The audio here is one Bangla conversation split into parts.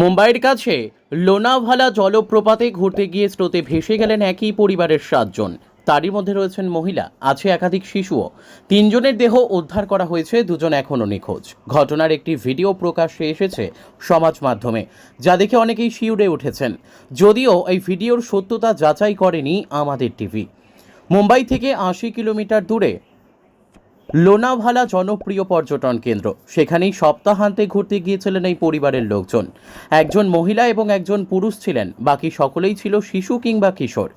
মুম্বাইয়ের কাছে লোনাভালা জলপ্রপাতে ঘুরতে গিয়ে স্রোতে ভেসে গেলেন একই পরিবারের সাতজন। তারই মধ্যে রয়েছেন মহিলা, আছে একাধিক শিশুও। তিনজনের দেহ উদ্ধার করা হয়েছে, দুজন এখনও নিখোঁজ। ঘটনার একটি ভিডিও প্রকাশ্যে এসেছে সমাজ মাধ্যমে, যা দেখে অনেকেই শিউরে উঠেছেন। যদিও এই ভিডিওর সত্যতা যাচাই করেনি আমাদের টিভি। মুম্বাই থেকে আশি কিলোমিটার দূরে লোনাভালা জনপ্রিয় পর্যটন কেন্দ্র। সেখানেই সপ্তাহান্তে ঘুরতে গিয়েছিলেন এই পরিবারের লোকজন। একজন মহিলা এবং একজন পুরুষ ছিলেন, বাকি সকলেই ছিল শিশু কিংবা কিশোর।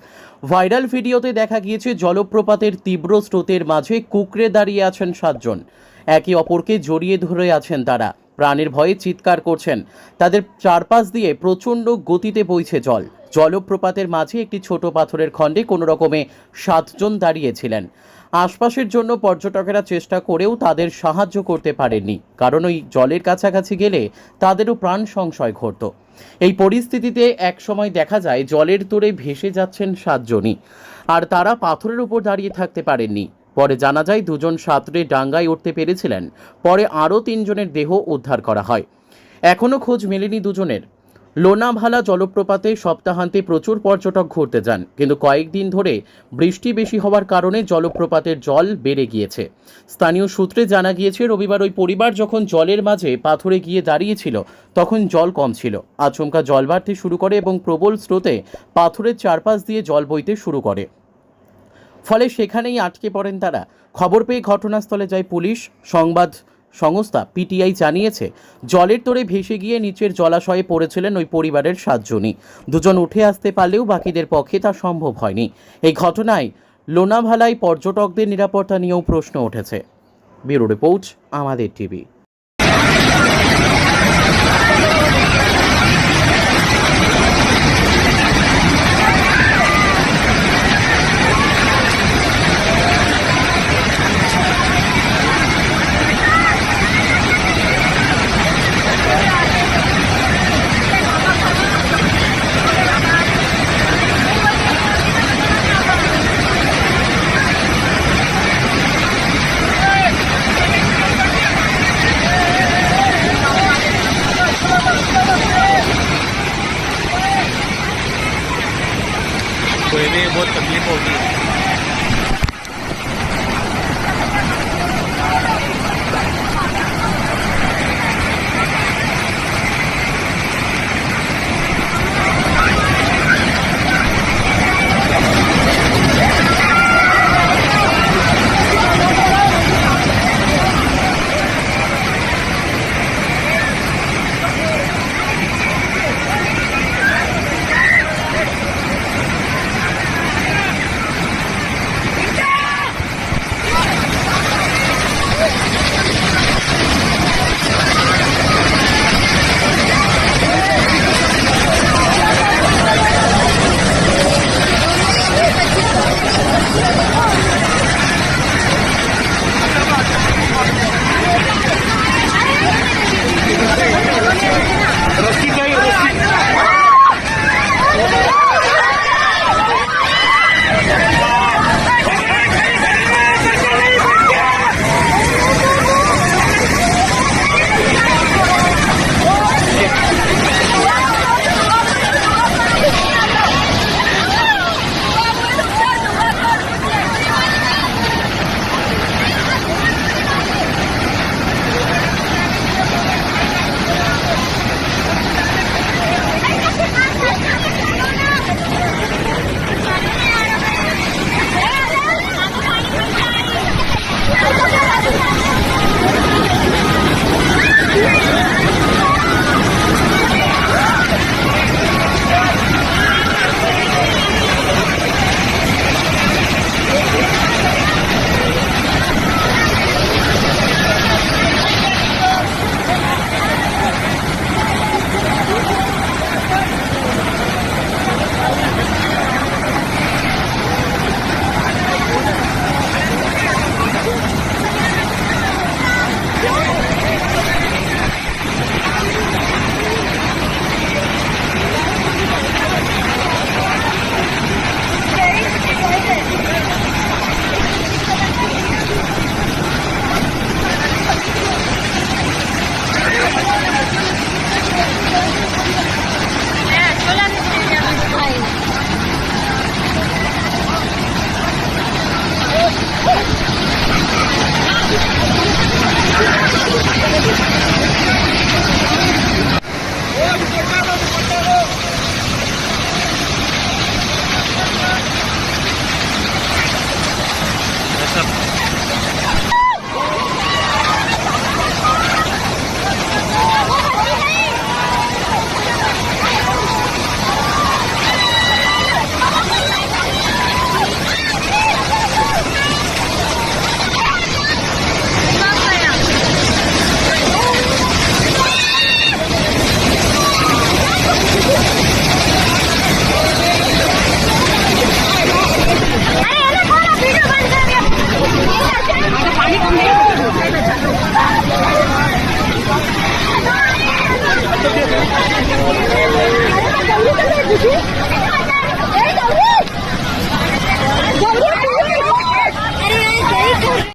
ভাইরাল ভিডিওতে দেখা গিয়েছে জলপ্রপাতের তীব্র স্রোতের মাঝে কুকড়ে দাঁড়িয়ে আছেন সাতজন। একে অপরকে জড়িয়ে ধরে আছেন তারা। প্রাণের ভয়ে চিৎকার করছেন। তাদের চারপাশ দিয়ে প্রচণ্ড গতিতে বইছে জল। জলপ্রপাতের মাঝে একটি ছোট পাথরের খণ্ডে কোনো রকমে সাতজন দাঁড়িয়েছিলেন। আশপাশের জন্য পর্যটকেরা চেষ্টা করেও তাদের সাহায্য করতে পারেননি, কারণ ওই জলের কাছাকাছি গেলে তাদেরও প্রাণ সংশয় ঘটত। এই পরিস্থিতিতে একসময় দেখা যায় জলের তোড়ে ভেসে যাচ্ছেন সাতজনই, আর তারা পাথরের উপর দাঁড়িয়ে থাকতে পারেননি। পরে জানা যায় দুজন সাঁতরে ডাঙ্গায় উঠতে পেরেছিলেন, পরে আরও তিনজনের দেহ উদ্ধার করা হয়। এখনও খোঁজ মেলেনি দুজনের। লোনাভালা জলপ্রপাতে সপ্তাহান্তে প্রচুর পর্যটক ঘুরতে যান, কিন্তু কয়েকদিন ধরে বৃষ্টি বেশি হওয়ার কারণে জলপ্রপাতের জল বেড়ে গিয়েছে। স্থানীয় সূত্রে জানা গিয়েছে, রবিবার ওই পরিবার যখন জলের মাঝে পাথরে গিয়ে দাঁড়িয়েছিল, তখন জল কম ছিল। আচমকা জল বাড়তে শুরু করে এবং প্রবল স্রোতে পাথরের চারপাশ দিয়ে জল বইতে শুরু করে। ফলে সেখানেই আটকে পড়েন তারা। খবর পেয়ে ঘটনাস্থলে যায় পুলিশ। সংবাদ সংস্থা পিটিআই জানিয়েছে, জলের তোরে ভেসে গিয়ে নিচের জলাশয়ে পড়েছিলেন ওই পরিবারের সাতজনই। দুজন উঠে আসতে পারলেও বাকিদের পক্ষে তা সম্ভব হয়নি। এই ঘটনায় লোনাভালায় পর্যটকদের নিরাপত্তা নিয়েও প্রশ্ন উঠেছে। ব্যুরো রিপোর্ট, আমাদের টিভি। लिए बहुत तकलीफ़ होती है